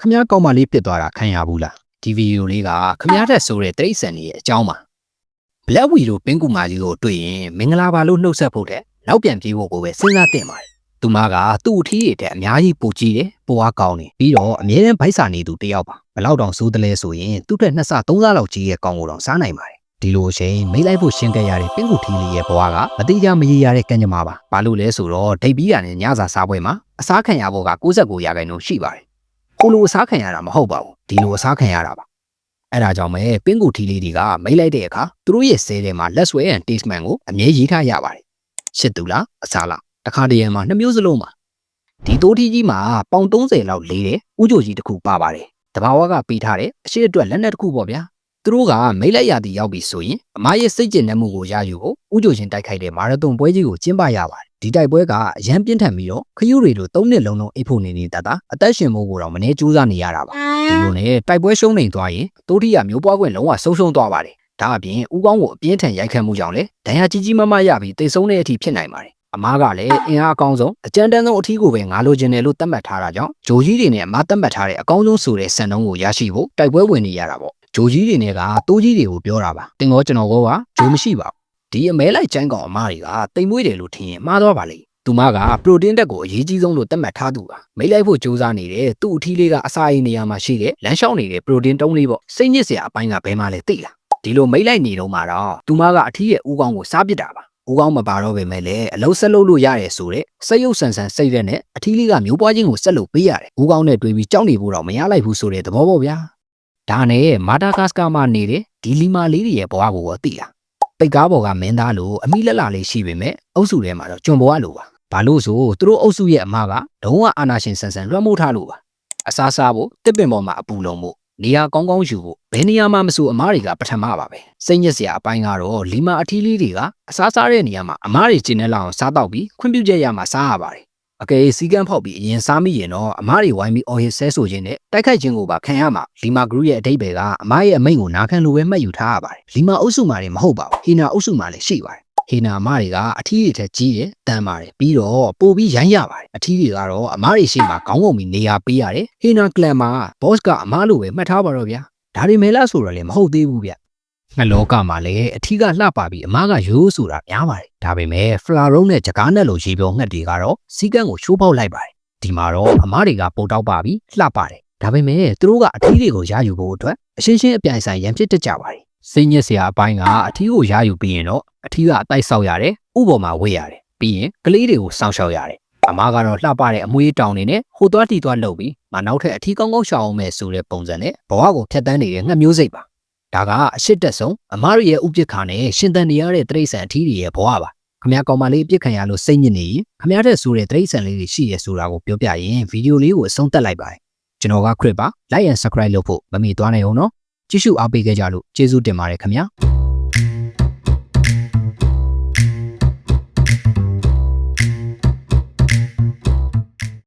ခမ ्या ကောင်းမလေးဖြစ်သွားတာခံရဘူးလားဒီဗီဒီယိုလေးကခမ ्या တက်ဆိုတဲ့တိရစ္ဆာန်တွေရဲ့အကြောင်းပါဘလက်ဝီတို့ပင်းကူမာကြီးကိုတွေ့ရင်မင်္ဂလာပါလို့နှုတ်ဆက်ဖို့တဲ့နောက်ပြန်ပြေးဖို့ကိုပဲစဉ်းစားတင်ပါတယ်သူမကသူ့အထီးရတဲ့အများကြီးပူကြည့်တယ်ပိုအားကောင်းတယ်ပြီးတော့အမြဲတမ်းဗိုက်စာနေသူတယောက်ပါဘလောက်တောင်စိုးတလဲဆိုရင်သူ့ထက်နှစ်ဆသုံးဆလောက်ကြီးရဲ့ကောင်းကိုတောင်စားနိုင်ပါတယ်ဒီလိုအချိန်မိတ်လိုက်ဖို့ရှင်းခဲ့ရတဲ့ပင်းကူထီလေးရဲ့ဘဝကမတိကျမရေရတဲ့ကံကြမ္မာပါဘာလို့လဲဆိုတော့ဒိတ်ပြီးတာနဲ့ညစာစားပွဲမှာအစားခံရဖို့က69ရာခိုင်နှုန်းရှိပါတယ် ကိုလိုအစားခံရတာမဟုတ်ပါဘူးဒီလိုအစားခံရတာပါအဲ့ဒါကြောင့်ပဲပင်းကူထီလေးတွေကမိတ်လိုက်တဲ့အခါသူတို့ရဲ့ဆဲထဲမှာလက်ဆွဲ and taste man ကိုအမြဲရေးထားရပါတယ်ရှစ်သူလားအစားလားတခါတည်းရံမှာနှစ်မျိုးစလုံးပါဒီတိုးထီကြီးမှာပေါင်30လောက်လေးတယ်ဥကြိုကြီးတစ်ခုပါပါတယ်တဘာဝကပေးထားတဲ့အရှိအတွက်လက်နက်တစ်ခုပေါ့ဗျာ သူတို့ကမိတ်လိုက်ရသည်ရောက်ပြီဆိုရင်အမရဲ့စိတ်ကျဉ်နှမှုကိုရယူဖို့ဥကြိုချင်းတိုက်ခိုက်တဲ့မာရသွန်ပွဲကြီးကိုကျင်းပရပါတယ်ဒီတိုက်ပွဲကအရန်ပြင်းထန်ပြီးတော့ခယူတွေလို၃နှစ်လုံးလုံးအိတ်ဖို့နေနေတတ်တာအသက်ရှင်မှုကိုတော့မနေကြိုးစားနေရတာပါဒီလိုနဲ့တိုက်ပွဲရှုံးနေသွားရင်တိုးထီကမျိုးပွားခွင့်လုံးဝဆုံးရှုံးသွားပါတယ်ဒါအပြင်ဥကောင်းကိုအပြင်းထန်ရိုက်ခတ်မှုကြောင့်လေဒဏ်ရာကြီးကြီးမားမားရပြီးတိတ်ဆုံးတဲ့အထိဖြစ်နိုင်ပါတယ်အမားကလည်းအင်အားအကောင်းဆုံးအကြမ်းတမ်းဆုံးအထီးကိုပဲငါလိုချင်တယ်လို့သတ်မှတ်ထားတာကြောင့်ဂျိုကြီးတွေနဲ့အမားသတ်မှတ်ထားတဲ့အကောင်းဆုံးဆိုတဲ့စံနှုန်းကိုရရှိဖို့တိုက်ပွဲဝင်နေရတာပေါ့ ဂျိုကြီးတွေနဲ့ကတိုးကြီးတွေကိုပြောတာပါတင်ကောကျွန်တော်ကဂျိုမရှိပါဘူးဒီအမဲလိုက်ကျန်းကောင်အမားတွေကတိမ်မွေးတယ်လို့ထင်ရင်မှားသွားပါလေသူမကပရိုတင်းတက်ကိုအရေးကြီးဆုံးလို့သတ်မှတ်ထားသူပါမိတ်လိုက်ဖို့စူးစမ်းနေတဲ့သူ့အထီးလေးကအစာအိမ်နေရာမှာရှိတဲ့လမ်းလျှောက်နေတဲ့ပရိုတင်းတုံးလေးပေါ့စိတ်ညစ်စရာအပိုင်းကဘယ်မှလဲသိလားဒီလိုမိတ်လိုက်နေတော့မှတော့သူမကအထီးရဲ့ဥကောင်းကိုစားပစ်တာပါဦးကောင်းမပါတော့ပေမဲ့လည်းအလုံးဆက်လုပ်လို့ရတယ်ဆိုတဲ့စိတ်ရုပ်ဆန်ဆန်စိတ်ရက်နဲ့အထီးလေးကမျိုးပွားချင်းကိုဆက်လုပ်ပေးရတယ်ဦးကောင်းနဲ့တွေ့ပြီးကြောက်နေဖို့တော့မရလိုက်ဘူးဆိုတဲ့သဘောပေါ့ဗျာ ဒါနဲ့မာတာဂတ်စကာမှာနေတဲ့ဒီလီမာလေးတွေရဲ့ဘဝကိုတော့သိလားပိတ်ကားပေါ်ကမင်းသားလို့အမိလက်လာလေးရှိပေမဲ့အုပ်စုထဲမှာတော့ကျွန်ဘဝလိုပါဘာလို့ဆိုသူတို့အုပ်စုရဲ့အမကဒုံးဝအာနာရှင်ဆန်ဆန်လွှမ်းမိုးထားလို့ပါအစားစားဖို့တစ်ပင်ပေါ်မှာအပူလုံးဖို့နေရာကောင်းကောင်းယူဖို့ဘယ်နေရာမှမဆိုအမားတွေကပထမပါပဲစိတ်ညစ်စရာအပိုင်းကတော့လီမာအထီးလေးတွေကအစားစားတဲ့နေရာမှာအမားတွေကျင်းနေလောက်အောင်စားတော့ပြီးခွင့်ပြုချက်ရမှာစားရပါတယ် အကယ်စီကန်းဖောက်ပြီးအရင်စားမိရင်တော့အမားတွေဝိုင်းပြီးအော်ဟစ်ဆဲဆိုခြင်းနဲ့တိုက်ခိုက်ခြင်းကိုပါခံရမှာလီမာဂရုရဲ့အတိတ်ပဲကအမားရဲ့အမိန့်ကိုနာခံလိုပဲမှတ်ယူထားရပါတယ်လီမာအုပ်စုမှာတွေမဟုတ်ပါဘူးဟီနာအုပ်စုမှာလည်းရှိပါတယ်ဟေနာအမတွေကအထီးတွေထက်ကြီးတယ်တန်းပါတယ်ပြီးတော့ပို့ပြီးရိုင်းရပါတယ်အထီးတွေကတော့အမတွေရှိမှခေါင်းကုန်ပြီးနေရာပေးရတယ်ဟေနာကလန်မှာဘော့စ်ကအမလိုပဲမှတ်ထားပါတော့ဗျာဒါတွေမဲလားဆိုတော့လည်းမဟုတ်သေးဘူးဗျ ငလောကမှာလည်းအထီးကလှပပြီးအမကရိုးဆိုတာများပါတယ်ဒါပေမဲ့ဖလာရုံးနဲ့ဂျကားနဲ့လိုရေပြောငှက်တွေကတော့စီကန်းကိုရှိုးပေါက်လိုက်ပါတယ်ဒီမှာတော့အမတွေကပိုတောက်ပါပြီးလှပါတယ်ဒါပေမဲ့သူတို့ကအထီးတွေကိုရယူဖို့အတွက်အရှင်းရှင်းအပြိုင်ဆိုင်ရန်ဖြစ်တတ်ကြပါတယ်စိတ်ညစ်စရာအပိုင်းကအထီးကိုရယူပြီးရင်တော့အထီးကအတိုက်ဆောက်ရတယ်ဥပေါ်မှာဝေ့ရတယ်ပြီးရင်ကလေးတွေကိုစောင့်ရှောက်ရတယ်အမကတော့လှပတဲ့အမွေးတောင်နေနဲ့ဟိုသွားတီသွားလှုပ်ပြီးမနောက်ထပ်အထီးကောင်းကောင်းရှောင်အောင်မဲ့ဆိုတဲ့ပုံစံနဲ့ဘဝကိုဖျက်ဆီးနေတဲ့ငှက်မျိုးစိတ်ပါ ဒါကအရှိတက်ဆုံးအမရရဲ့ဥပစ်ခါနဲ့ရှင်သန်နေရတဲ့တရိษံအထီးတွေရဲ့ဘဝပါခမ ्या ကောင်မလေးအပြစ်ခံရလို့စိတ်ညစ်နေရင်ခမ ्या တဲ့ဆိုတဲ့တရိษံလေးတွေရှိရဆိုတာကိုပြောပြရင်ဗီဒီယိုလေးကိုအဆုံးသတ်လိုက်ပါတယ်ကျွန်တော်ကခရစ်ပါ like and subscribe လုပ်ဖို့မမေ့သွားနိုင်အောင်နော်ကြည့်ရှုအားပေးခဲ့ကြလို့ကျေးဇူးတင်ပါတယ်ခင်ဗျာ